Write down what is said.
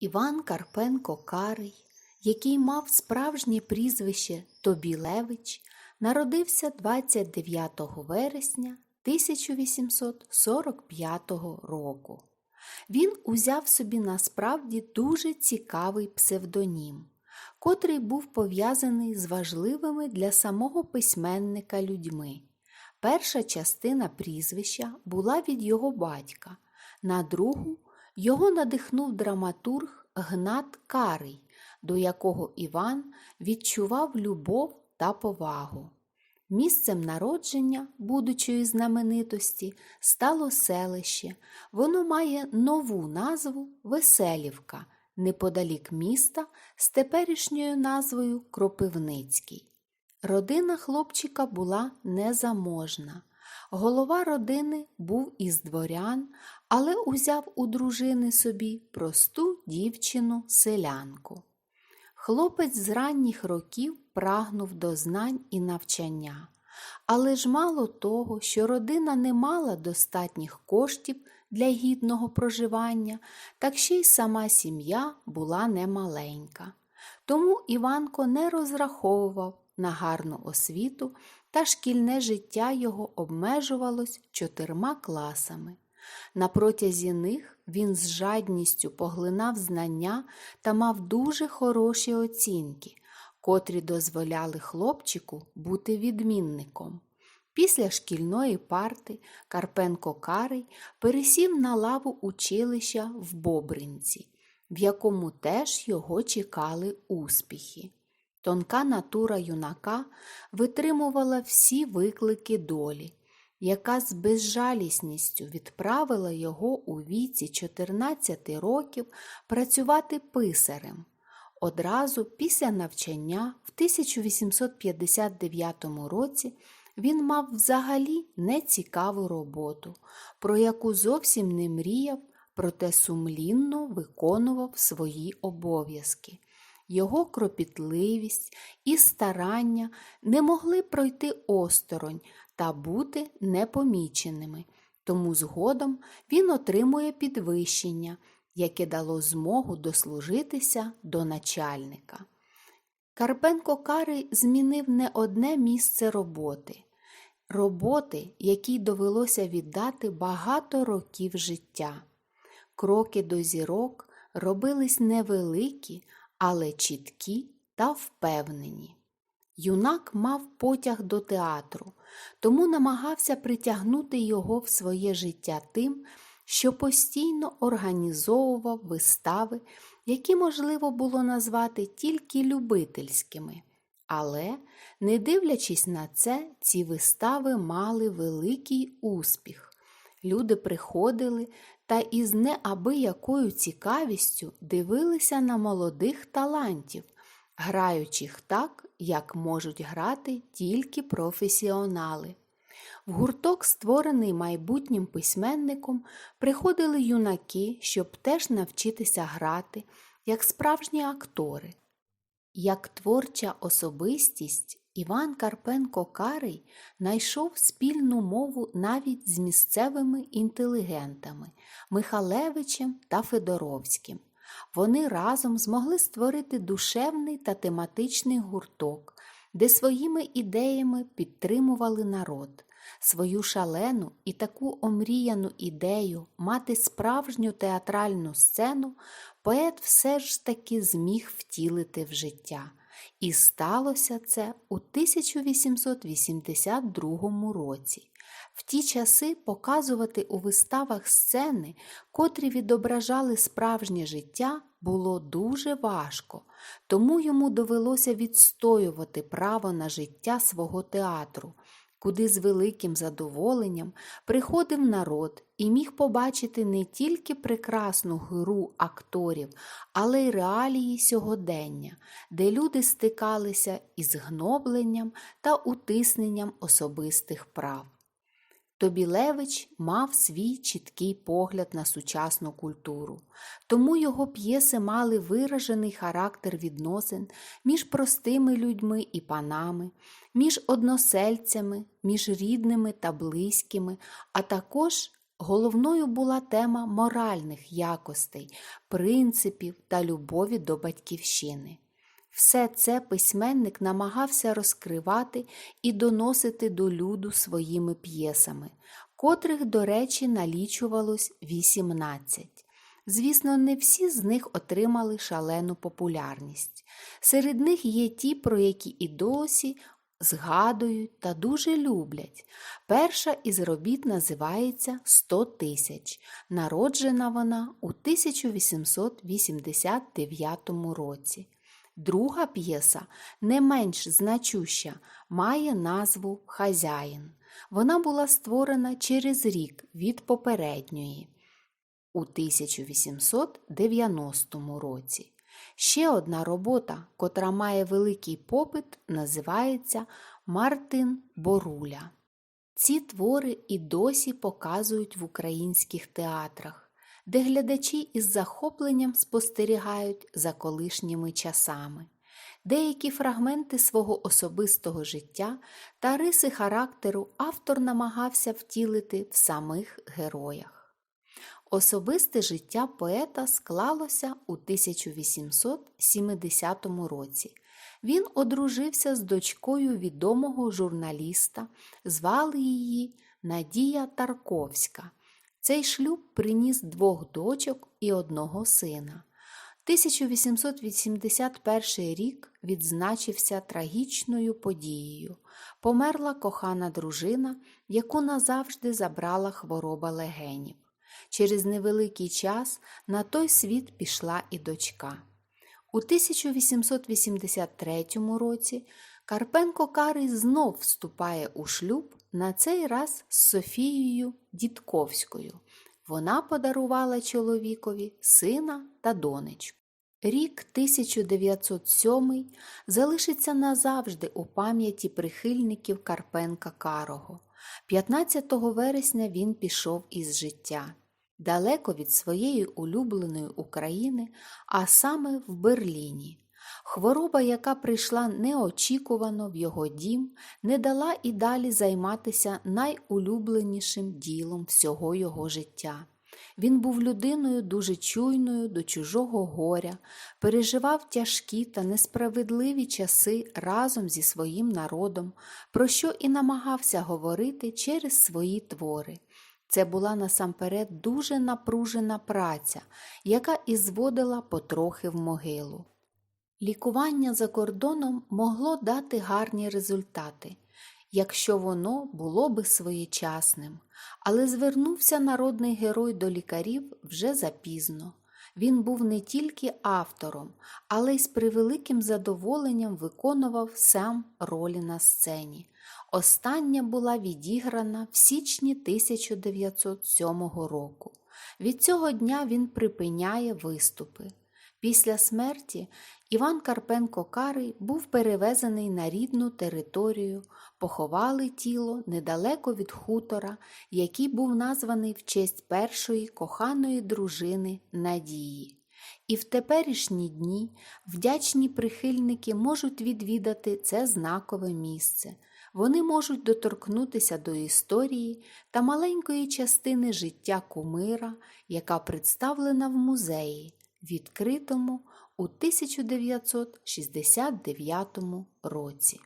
Іван Карпенко Карий, який мав справжнє прізвище Тобілевич, народився 29 вересня 1845 року. Він узяв собі насправді дуже цікавий псевдонім, котрий був пов'язаний з важливими для самого письменника людьми. Перша частина прізвища була від його батька, на другу його надихнув драматург Гнат Карий, до якого Іван відчував любов та повагу. Місцем народження будучої знаменитості стало селище. Воно має нову назву Веселівка, неподалік міста з теперішньою назвою Кропивницький. Родина хлопчика була незаможна. Голова родини був із дворян, але узяв у дружини собі просту дівчину-селянку. Хлопець з ранніх років прагнув до знань і навчання. Але ж мало того, що родина не мала достатніх коштів для гідного проживання, так ще й сама сім'я була немаленька. Тому Іванко не розраховував на гарну освіту, та шкільне життя його обмежувалось чотирма класами. На протязі них він з жадністю поглинав знання та мав дуже хороші оцінки, котрі дозволяли хлопчику бути відмінником. Після шкільної парти Карпенко Карий пересів на лаву училища в Бобринці, в якому теж його чекали успіхи. Тонка натура юнака витримувала всі виклики долі, яка з безжалісністю відправила його у віці 14 років працювати писарем. Одразу після навчання в 1859 році він мав взагалі нецікаву роботу, про яку зовсім не мріяв, проте сумлінно виконував свої обов'язки. Його кропітливість і старання не могли пройти осторонь та бути непоміченими, тому згодом він отримує підвищення, яке дало змогу дослужитися до начальника. Карпенко Карий змінив не одне місце роботи, роботи, якій довелося віддати багато років життя. Кроки до зірок робились невеликі, але чіткі та впевнені. Юнак мав потяг до театру, тому намагався притягнути його в своє життя тим, що постійно організовував вистави, які можливо було назвати тільки любительськими. Але, не дивлячись на це, ці вистави мали великий успіх. Люди приходили та із неабиякою цікавістю дивилися на молодих талантів, граючих так, як можуть грати тільки професіонали. В гурток, створений майбутнім письменником, приходили юнаки, щоб теж навчитися грати, як справжні актори. Як творча особистість, Іван Карпенко Карий знайшов спільну мову навіть з місцевими інтелігентами Михалевичем та Федоровським. Вони разом змогли створити душевний та тематичний гурток, де своїми ідеями підтримували народ. Свою шалену і таку омріяну ідею мати справжню театральну сцену поет все ж таки зміг втілити в життя. І сталося це у 1882 році. В ті часи показувати у виставах сцени, котрі відображали справжнє життя, було дуже важко, тому йому довелося відстоювати право на життя свого театру, куди з великим задоволенням приходив народ і міг побачити не тільки прекрасну гру акторів, але й реалії сьогодення, де люди стикалися із гнобленням та утисненням особистих прав. Тобілевич мав свій чіткий погляд на сучасну культуру, тому його п'єси мали виражений характер відносин між простими людьми і панами, між односельцями, між рідними та близькими, а також Головною була тема моральних якостей, принципів та любові до батьківщини. Все це письменник намагався розкривати і доносити до люду своїми п'єсами, котрих, до речі, налічувалось 18. Звісно, не всі з них отримали шалену популярність. Серед них є ті, про які і досі згадують та дуже люблять. Перша із робіт називається «Сто тисяч. Народжена вона у 1889 році. Друга п'єса, не менш значуща, має назву Хазяїн. Вона була створена через рік від попередньої у 1890 році. Ще одна робота, котра має великий попит, називається Мартин Боруля. Ці твори і досі показують в українських театрах, де глядачі із захопленням спостерігають за колишніми часами. Деякі фрагменти свого особистого життя та риси характеру автор намагався втілити в самих героях. Особисте життя поета склалося у 1870 році. Він одружився з дочкою відомого журналіста, звали її Надія Тарковська. Цей шлюб приніс двох дочок і одного сина. 1881 рік відзначився трагічною подією. Померла кохана дружина, яку назавжди забрала хвороба легенів. Через невеликий час на той світ пішла і дочка. У 1883 році Карпенко Карий знов вступає у шлюб, на цей раз з Софією Дідковською. Вона подарувала чоловікові сина та донечку. Рік 1907 залишиться назавжди у пам'яті прихильників Карпенка Карого. 15 вересня він пішов із життя далеко від своєї улюбленої України, а саме в Берліні. Хвороба, яка прийшла неочікувано в його дім, не дала і далі займатися найулюбленішим ділом всього його життя. Він був людиною дуже чуйною до чужого горя, переживав тяжкі та несправедливі часи разом зі своїм народом, про що і намагався говорити через свої твори. Це була насамперед дуже напружена праця, яка і зводила потрохи в могилу. Лікування за кордоном могло дати гарні результати, якщо воно було би своєчасним, але звернувся народний герой до лікарів вже запізно. Він був не тільки автором, але й з превеликим задоволенням виконував сам ролі на сцені. Остання була відіграна в січні 1907 року. Від цього дня він припиняє виступи. Після смерті Іван Карпенко Карий був перевезений на рідну територію, поховали тіло недалеко від хутора, який був названий в честь першої коханої дружини Надії. І в теперішні дні вдячні прихильники можуть відвідати це знакове місце. Вони можуть доторкнутися до історії та маленької частини життя кумира, яка представлена в музеї, відкритому у 1969 році.